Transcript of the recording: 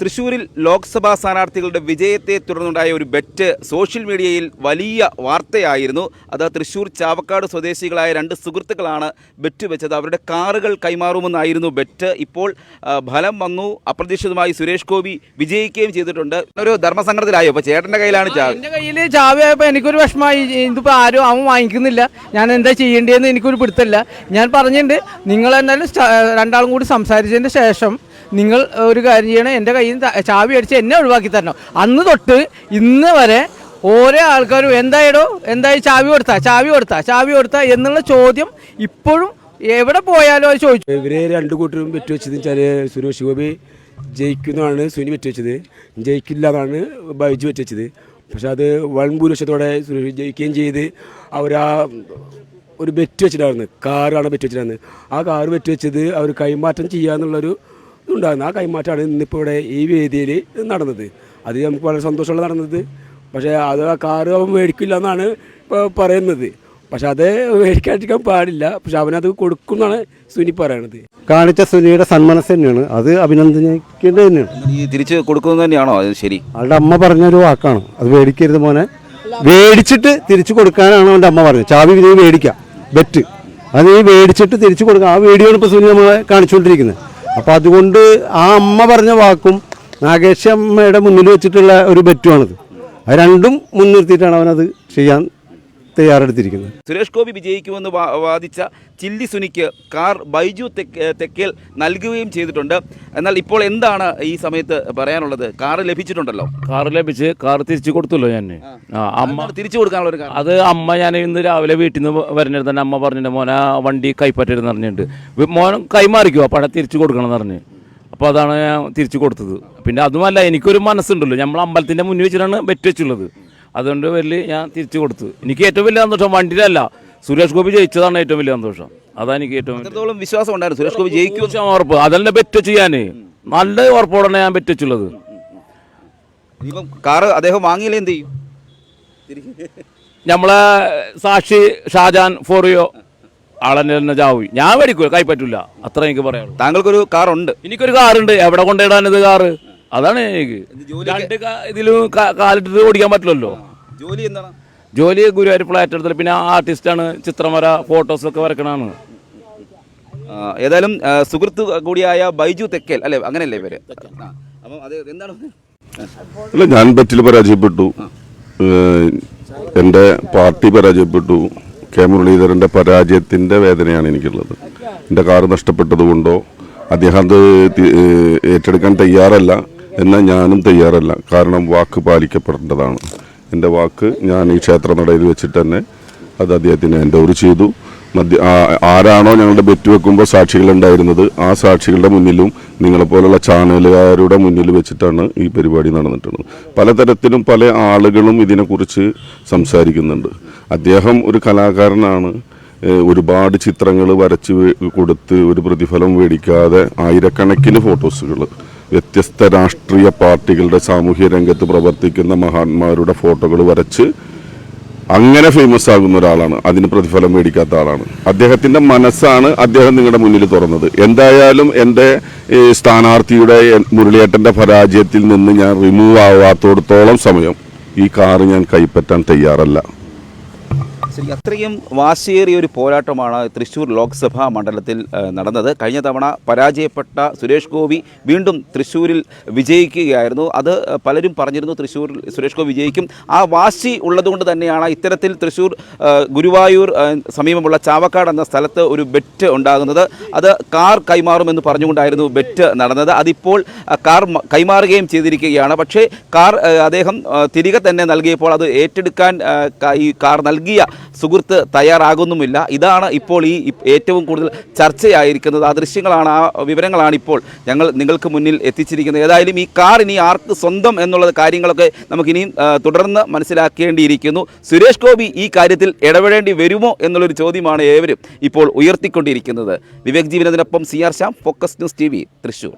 തൃശൂരിൽ ലോക്സഭാ സ്ഥാനാർത്ഥികളുടെ വിജയത്തെ തുടർന്നുണ്ടായ ഒരു ബെറ്റ് സോഷ്യൽ മീഡിയയിൽ വലിയ വാർത്തയായിരുന്നു. അത് തൃശൂർ ചാവക്കാട് സ്വദേശികളായ രണ്ട് സുഹൃത്തുക്കളാണ് ബെറ്റ് വെച്ചത്. അവരുടെ കാറുകൾ കൈമാറുമെന്നായിരുന്നു ബെറ്റ്. ഇപ്പോൾ ഫലം വന്നു. അപ്രതീക്ഷിതമായി സുരേഷ് ഗോപി വിജയിക്കുകയും ചെയ്തിട്ടുണ്ട്. ഒരു ധർമ്മസങ്കടത്തിലായോ? അപ്പോൾ ചേട്ടന്റെ കയ്യിലാണ് ചാവി എന്റെ കയ്യിൽ ചാവിയായപ്പോൾ എനിക്കൊരു വിഷമമായി. ഇതിപ്പോൾ ആരും അവൻ വാങ്ങിക്കുന്നില്ല. ഞാൻ എന്താ ചെയ്യേണ്ടതെന്ന് എനിക്കൊരു പിടുത്തല്ല ഞാൻ പറഞ്ഞിട്ടുണ്ട് നിങ്ങൾ എന്തായാലും രണ്ടാളും കൂടി സംസാരിച്ചതിന് ശേഷം നിങ്ങൾ ഒരു കാര്യം ചെയ്യണം എന്റെ കയ്യിൽ നിന്ന് ചാവി അടിച്ച് എന്നെ ഒഴിവാക്കി തരണം. അന്ന് തൊട്ട് ഇന്ന് വരെ ഓരോ ആൾക്കാരും എന്തായിടോ? എന്തായി? ചാവി കൊടുത്താ ചാവി കൊടുത്താ ചാവി കൊടുത്താ എന്നുള്ള ചോദ്യം ഇപ്പോഴും എവിടെ പോയാലും അത് ചോദിച്ചു. ഇവർ രണ്ട് കൂട്ടരും വെറ്റ് വെച്ചത് വെച്ചാൽ സുരേഷ് ഗോപി ജയിക്കുന്നതാണ് സുനി വെറ്റ് വെച്ചത് ജയിക്കില്ല എന്നാണ് ബൈജു വെറ്റ് വെച്ചത് പക്ഷെ അത് വൺ ഭൂരിപക്ഷത്തോടെ സുരേഷ് ജയിക്കുകയും ചെയ്ത് അവരാ ഒരു ബെറ്റ് വെച്ചിട്ടായിരുന്നു. കാറാണ് ബെറ്റ് വെച്ചിട്ടായിരുന്നു. ആ കാറ് ബെറ്റ് വെച്ചത് അവർ കൈമാറ്റം ചെയ്യാന്നുള്ളൊരു ഇതുണ്ടായിരുന്നു. ആ കൈമാറ്റമാണ് ഇന്നിപ്പോൾ ഇവിടെ ഈ വേദിയിൽ നടന്നത്. അത് നമുക്ക് വളരെ സന്തോഷമുള്ള നടന്നത്. പക്ഷേ അത് ആ കാറ് അവൻ മേടിക്കില്ല എന്നാണ് ഇപ്പോൾ പറയുന്നത്. പക്ഷെ അത് മേടിക്കാതിരിക്കാൻ പാടില്ല. പക്ഷെ അവനത് കൊടുക്കും എന്നാണ് സുനി പറയണത്. കാണിച്ച സുനിയുടെ സന്മനസ് തന്നെയാണ്. അത് അഭിനന്ദനിക്കേണ്ടത് തന്നെയാണ്. ഈ തിരിച്ച് കൊടുക്കുന്നത് തന്നെയാണോ? അത് ശരി. അവളുടെ അമ്മ പറഞ്ഞൊരു വാക്കാണ്. അത് മേടിക്കരുത് മോനെ. മേടിച്ചിട്ട് തിരിച്ചു കൊടുക്കാനാണ് അവന്റെ അമ്മ പറഞ്ഞത്. ചാവി നീ മേടിക്കാം. ബെറ്റ്. അത് നീ മേടിച്ചിട്ട് തിരിച്ചു കൊടുക്കാം. ആ വീഡിയോ ഇപ്പോൾ സുനി നമ്മളെ കാണിച്ചുകൊണ്ടിരിക്കുന്നത്. അപ്പോൾ അതുകൊണ്ട് ആ അമ്മ പറഞ്ഞ വാക്കും നാഗേഷ് അമ്മയുടെ മുന്നിൽ വെച്ചിട്ടുള്ള ഒരു ബെറ്റുമാണിത്. അത് രണ്ടും മുൻനിർത്തിയിട്ടാണ് അവനത് ചെയ്യാൻ തയ്യാറെടുത്തിരിക്കുന്നത്. സുരേഷ് ഗോപി വിജയിക്കുമെന്ന് വാദിച്ച ചില്ലി സുനിക്ക് കാർ ബൈജു തെക്കൽ നൽകുകയും ചെയ്തിട്ടുണ്ട്. എന്നാൽ ഇപ്പോൾ എന്താണ് ഈ സമയത്ത് പറയാനുള്ളത്? കാർ ലഭിച്ചിട്ടുണ്ടല്ലോ. കാർ ലഭിച്ച് കാർ തിരിച്ചു കൊടുത്തല്ലോ ഞാൻ. അമ്മ തിരിച്ചു കൊടുക്കാനുള്ള ഒരു കാരണം? അത് അമ്മ ഞാൻ ഇന്ന് രാവിലെ വീട്ടിൽ നിന്ന് വരുന്നത് തന്നെ അമ്മ പറഞ്ഞിട്ട് മോനെ വണ്ടി കൈപ്പറ്റരുതെന്ന് പറഞ്ഞിട്ടുണ്ട്. മോൻ കൈമാറിക്കുമോ പണം തിരിച്ചു കൊടുക്കണം എന്ന് പറഞ്ഞ്. അപ്പോൾ അതാണ് ഞാൻ തിരിച്ചു കൊടുത്തത്. പിന്നെ അതുമല്ല എനിക്കൊരു മനസ്സുണ്ടല്ലോ. നമ്മൾ അമ്പലത്തിന്റെ മുന്നിൽ വെച്ചിട്ടാണ് വെറ്റ് വെച്ചുള്ളത്. അതുകൊണ്ട് വലിയ ഞാൻ തിരിച്ചു കൊടുത്തു എനിക്ക് ഏറ്റവും വലിയ സന്തോഷം വണ്ടിയിലല്ല സുരേഷ് ഗോപി ജയിച്ചതാണ് ഏറ്റവും വലിയ സന്തോഷം അതാണ് എനിക്ക് ഏറ്റവും എത്രത്തോളം വിശ്വാസം ഉണ്ടായിരുന്നു സുരേഷ് ഗോപി ജയിക്കും ഞാൻ ഉറപ്പ് അതല്ല ബെറ്റ് ചെയ്യാൻ നല്ല ഉറപ്പോടെ ഞാൻ ബെറ്റ് വെച്ചുള്ളത് ഇപ്പം കാറ് അദ്ദേഹം വാങ്ങിയില്ല എന്ത് ചെയ്യും നമ്മളെ സാക്ഷി ഷാജാൻ ഫോറിയോ ആളെന്നെ തന്നെ ചാവി ഞാൻ മേടിക്കൂ കൈ പറ്റൂല അത്ര എനിക്ക് പറയാനുള്ളൂ താങ്കൾക്കൊരു കാറുണ്ട് എനിക്കൊരു കാറുണ്ട് എവിടെ കൊണ്ടിടാനത് കാറ് അതാണ് എനിക്ക് രണ്ട് ഇതിലും കാലിട്ടിട്ട് ഓടിക്കാൻ പറ്റില്ലല്ലോ ജോലി എന്താണ്? ജോലി ഗുരുവായൂർ ഫ്ലാറ്റ് എടുത്തിട്ട് പിന്നെ ആർട്ടിസ്റ്റാണ് ചിത്രം വര ഫോട്ടോസ് ഒക്കെ വരക്കണാണ് ആ, ഏതായാലും സുഹൃത്ത് കൂടിയായ ബൈജു തെക്കേൽ അല്ലേ? അങ്ങനെയല്ലേ പേര്? ആ, അപ്പം അത് എന്താണ്? അല്ല ഞാൻ ബറ്റിൽ പരാജയപ്പെട്ടു. എന്റെ എന്റെ പാർട്ടി പരാജയപ്പെട്ടു. കെ മുരളീധരന്റെ പരാജയത്തിന്റെ വേദനയാണ് എനിക്കുള്ളത്. എന്റെ കാറ് നഷ്ടപ്പെട്ടതുകൊണ്ടോ അദ്ദേഹം അത് ഏറ്റെടുക്കാൻ തയ്യാറല്ല. എന്നാൽ ഞാനും തയ്യാറല്ല. കാരണം വാക്ക് പാലിക്കപ്പെടേണ്ടതാണ്. എന്റെ വാക്ക് ഞാൻ ഈ ക്ഷേത്ര നടയിൽ വെച്ചിട്ട് തന്നെ അത് അദ്ദേഹത്തിന് എന്റെ ഒരു ചെയ്തു. മധ്യ ആരാണോ ഞങ്ങളുടെ ബെറ്റ് വെക്കുമ്പോൾ സാക്ഷികളുണ്ടായിരുന്നത് ആ സാക്ഷികളുടെ മുന്നിലും നിങ്ങളെപ്പോലുള്ള ചാനലുകാരുടെ മുന്നിൽ വെച്ചിട്ടാണ് ഈ പരിപാടി നടന്നിട്ടുള്ളത്. പലതരത്തിലും പല ആളുകളും ഇതിനെക്കുറിച്ച് സംസാരിക്കുന്നുണ്ട്. അദ്ദേഹം ഒരു കലാകാരനാണ്. ഒരുപാട് ചിത്രങ്ങൾ വരച്ച് കൊടുത്ത് ഒരു പ്രതിഫലം മേടിക്കാതെ ആയിരക്കണക്കിന് ഫോട്ടോസുകൾ വ്യത്യസ്ത രാഷ്ട്രീയ പാർട്ടികളുടെ സാമൂഹ്യ രംഗത്ത് പ്രവർത്തിക്കുന്ന മഹാന്മാരുടെ ഫോട്ടോകൾ വരച്ച് അങ്ങനെ ഫേമസ് ആകുന്ന ഒരാളാണ്. അതിന് പ്രതിഫലം മേടിക്കാത്ത ആളാണ്. അദ്ദേഹത്തിന്റെ മനസ്സാണ് അദ്ദേഹം നിങ്ങളുടെ മുന്നിൽ തുറന്നത്. എന്തായാലും എന്റെ സ്ഥാനാർത്ഥിയുടെ മുരളിയേട്ടന്റെ പരാജയത്തിൽ നിന്ന് ഞാൻ റിമൂവ് ആവാത്തോടത്തോളം സമയം ഈ കാറ് ഞാൻ കൈപ്പറ്റാൻ തയ്യാറല്ല. ശരി അത്രയും വാശിയേറിയ ഒരു പോരാട്ടമാണ് തൃശ്ശൂർ ലോക്സഭാ മണ്ഡലത്തിൽ നടന്നത്. കഴിഞ്ഞ തവണ പരാജയപ്പെട്ട സുരേഷ് ഗോപി വീണ്ടും തൃശ്ശൂരിൽ വിജയിക്കുകയായിരുന്നു. അത് പലരും പറഞ്ഞിരുന്നു തൃശ്ശൂരിൽ സുരേഷ് ഗോപി വിജയിക്കും. ആ വാശി ഉള്ളതുകൊണ്ട് തന്നെയാണ് ഇത്തരത്തിൽ തൃശ്ശൂർ ഗുരുവായൂർ സമീപമുള്ള ചാവക്കാട് എന്ന സ്ഥലത്ത് ഒരു ബെറ്റ് ഉണ്ടാകുന്നത്. അത് കാർ കൈമാറുമെന്ന് പറഞ്ഞുകൊണ്ടായിരുന്നു ബെറ്റ് നടന്നത്. അതിപ്പോൾ കാർ കൈമാറുകയും ചെയ്തിരിക്കുകയാണ്. പക്ഷേ കാർ അദ്ദേഹം തിരികെ തന്നെ നൽകിയപ്പോൾ അത് ഏറ്റെടുക്കാൻ ഈ കാർ നൽകിയ സുഹൃത്ത് തയ്യാറാകുന്നുമില്ല. ഇതാണ് ഇപ്പോൾ ഈ ഏറ്റവും കൂടുതൽ ചർച്ചയായിരിക്കുന്നത്. ആ ദൃശ്യങ്ങളാണ് ആ വിവരങ്ങളാണ് ഇപ്പോൾ ഞങ്ങൾ നിങ്ങൾക്ക് മുന്നിൽ എത്തിച്ചിരിക്കുന്നത്. ഏതായാലും ഈ കാർ ഇനി ആർക്ക് സ്വന്തം എന്നുള്ള കാര്യങ്ങളൊക്കെ നമുക്കിനിയും തുടർന്ന് മനസ്സിലാക്കേണ്ടിയിരിക്കുന്നു. സുരേഷ് ഗോപി ഈ കാര്യത്തിൽ ഇടപെടേണ്ടി വരുമോ എന്നുള്ളൊരു ചോദ്യമാണ് ഏവരും ഇപ്പോൾ ഉയർത്തിക്കൊണ്ടിരിക്കുന്നത്. Vivek ജീവനത്തിനൊപ്പം C R Shyam Focus News T Thrissur.